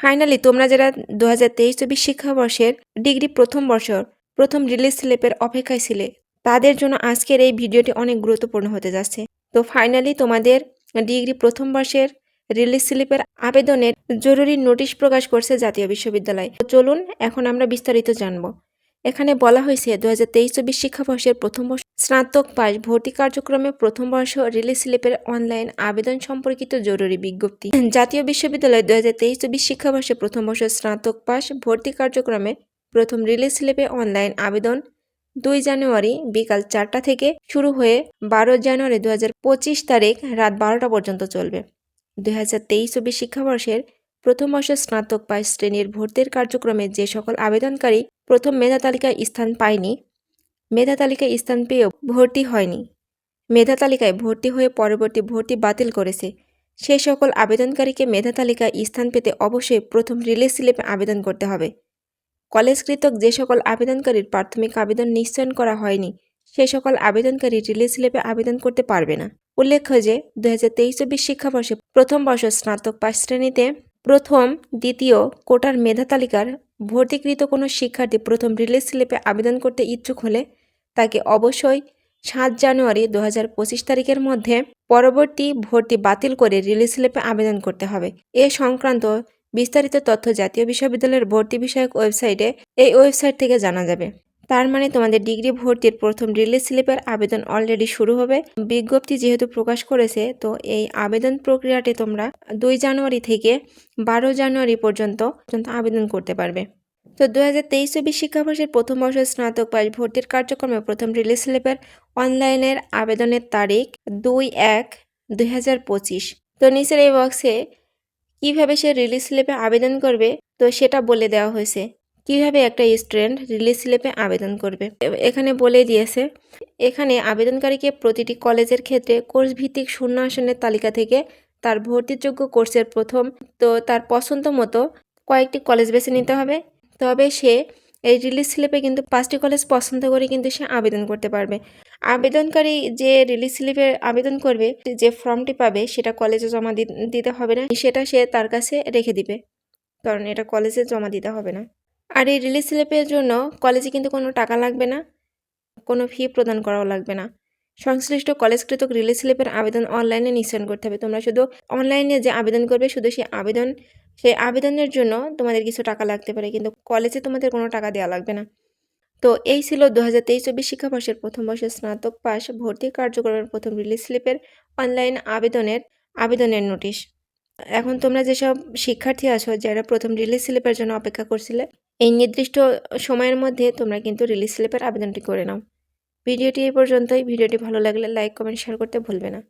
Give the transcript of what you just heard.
Finally তোমরা যারা দু হাজার তেইশ চব্বিশ শিক্ষাবর্ষের ডিগ্রি প্রথম বছর প্রথম রিলিজ স্লিপের অপেক্ষায় ছিলে, তাদের জন্য আজকের এই ভিডিওটি অনেক গুরুত্বপূর্ণ হতে যাচ্ছে। তো ফাইনালি তোমাদের ডিগ্রি প্রথম বর্ষের রিলিজ স্লিপের আবেদনের জরুরি নোটিশ প্রকাশ করছে জাতীয় বিশ্ববিদ্যালয়। তো চলুন, এখন আমরা বিস্তারিত জানব। এখানে বলা হয়েছে দু হাজার তেইশ চব্বিশ শিক্ষাবর্ষের প্রথম বর্ষ স্নাতক পাস ভর্তি কার্যক্রমে প্রথম বর্ষ রিলিজ স্লিপের অনলাইন আবেদন সম্পর্কিত জরুরি বিজ্ঞপ্তি। জাতীয় বিশ্ববিদ্যালয় দু হাজার তেইশ চব্বিশ শিক্ষাবর্ষে প্রথম বর্ষ স্নাতক পাস ভর্তি কার্যক্রমে প্রথম রিলিজ স্লিপে অনলাইন আবেদন দুই জানুয়ারি বিকাল চারটা থেকে শুরু হয়ে বারো জানুয়ারি দু হাজার পঁচিশ তারিখ রাত বারোটা পর্যন্ত চলবে। দুই হাজার তেইশ চব্বিশ শিক্ষাবর্ষের প্রথম বর্ষের স্নাতক পাস শ্রেণির ভর্তির কার্যক্রমে যে সকল আবেদনকারী প্রথম মেধা তালিকায় স্থান পায়নি, মেধা তালিকায় স্থান পেয়েও ভর্তি হয়নি। মেধা তালিকায় ভর্তি হয়ে পরবর্তী ভর্তি বাতিল করেছে। সেই সকল আবেদনকারীকে মেধা তালিকায় স্থান পেতে অবশ্যই প্রথম রিলিজ স্লিপে আবেদন করতে হবে। কলেজ কৃতক যে সকল আবেদনকারীর প্রাথমিক আবেদন নিশ্চয়ন করা হয়নি, সে সকল আবেদনকারী রিলিজ স্লিপে আবেদন করতে পারবে না। উল্লেখ্য যে দু হাজার তেইশ চব্বিশ শিক্ষাবর্ষে প্রথম বর্ষ স্নাতক পাস শ্রেণীতে প্রথম, দ্বিতীয় কোটার মেধা তালিকার ভর্তিকৃত কোনো শিক্ষার্থী প্রথম রিলিজ স্লিপে আবেদন করতে ইচ্ছুক হলে তাকে অবশ্যই সাত জানুয়ারি দু হাজার পঁচিশ তারিখের মধ্যে পরবর্তী ভর্তি বাতিল করে রিলিজ স্লিপে আবেদন করতে হবে। এ সংক্রান্ত বিস্তারিত তথ্য জাতীয় বিশ্ববিদ্যালয়ের ভর্তি বিষয়ক ওয়েবসাইটে এই ওয়েবসাইট থেকে জানা যাবে। তার মানে তোমাদের ডিগ্রি ভর্তির প্রথম রিলিজ স্লিপের আবেদন অলরেডি শুরু হবে। বিজ্ঞপ্তি যেহেতু প্রকাশ করেছে, তো এই আবেদন প্রক্রিয়াটি তোমরা দুই জানুয়ারি থেকে বারো জানুয়ারি পর্যন্ত আবেদন করতে পারবে। তো দু হাজার তেইশ চব্বিশ শিক্ষাবর্ষের প্রথম বর্ষের স্নাতক পাস ভর্তির কার্যক্রমে প্রথম রিলিজ স্লিপের অনলাইনের আবেদনের তারিখ দুই এক দুই হাজার পঁচিশ। তো নিচের এই বক্সে কীভাবে সে রিলিজ স্লিপে আবেদন করবে, তো সেটা বলে দেওয়া হয়েছে। কীভাবে একটা স্টুডেন্ট রিলিজ স্লিপে আবেদন করবে? এখানে বলে দিয়েছে, এখানে আবেদনকারীকে প্রতিটি কলেজের ক্ষেত্রে কোর্স ভিত্তিক শূন্য আসনের তালিকা থেকে তার ভর্তিযোগ্য কোর্সের প্রথম তো তার পছন্দ মতো কয়েকটি কলেজ বেছে নিতে হবে। তবে সে এই রিলিজ স্লিপে কিন্তু পাঁচটি কলেজ পছন্দ করে কিন্তু সে আবেদন করতে পারবে। আবেদনকারী যে রিলিজ স্লিপে আবেদন করবে, যে ফর্মটি পাবে সেটা কলেজে জমা দিতে হবে না, সেটা সে তার কাছে রেখে দিবে। কারণ এটা কলেজে জমা দিতে হবে না। আর এই রিলিজ স্লিপের জন্য কলেজে কিন্তু কোনো টাকা লাগবে না, কোনো ফি প্রদান করাও লাগবে না। সংশ্লিষ্ট কলেজকৃত রিলিজ স্লিপের আবেদন অনলাইনে নিশ্চয়ন করতে হবে। তোমরা শুধু অনলাইনে যে আবেদন করবে, শুধু সেই আবেদন, সেই আবেদনের জন্য তোমাদের কিছু টাকা লাগতে পারে, কিন্তু কলেজে তোমাদের কোনো টাকা দেওয়া লাগবে না। তো এই ছিল দু হাজার তেইশ চব্বিশ শিক্ষাবর্ষের প্রথম বর্ষের স্নাতক পাস ভর্তি কার্যক্রমের প্রথম রিলিজ স্লিপের অনলাইন আবেদনের আবেদনের নোটিশ এখন তোমরা যেসব শিক্ষার্থী আছো, যারা প্রথম রিলিজ স্লিপের জন্য অপেক্ষা করছিলে এই নির্দিষ্ট সময়ের মধ্যে তোমরা কিন্তু রিলিজ স্লিপের আবেদনটি করে নাও। ভিডিওটি এই পর্যন্তই। ভিডিওটি ভালো লাগলে লাইক কমেন্ট শেয়ার করতে ভুলবে না।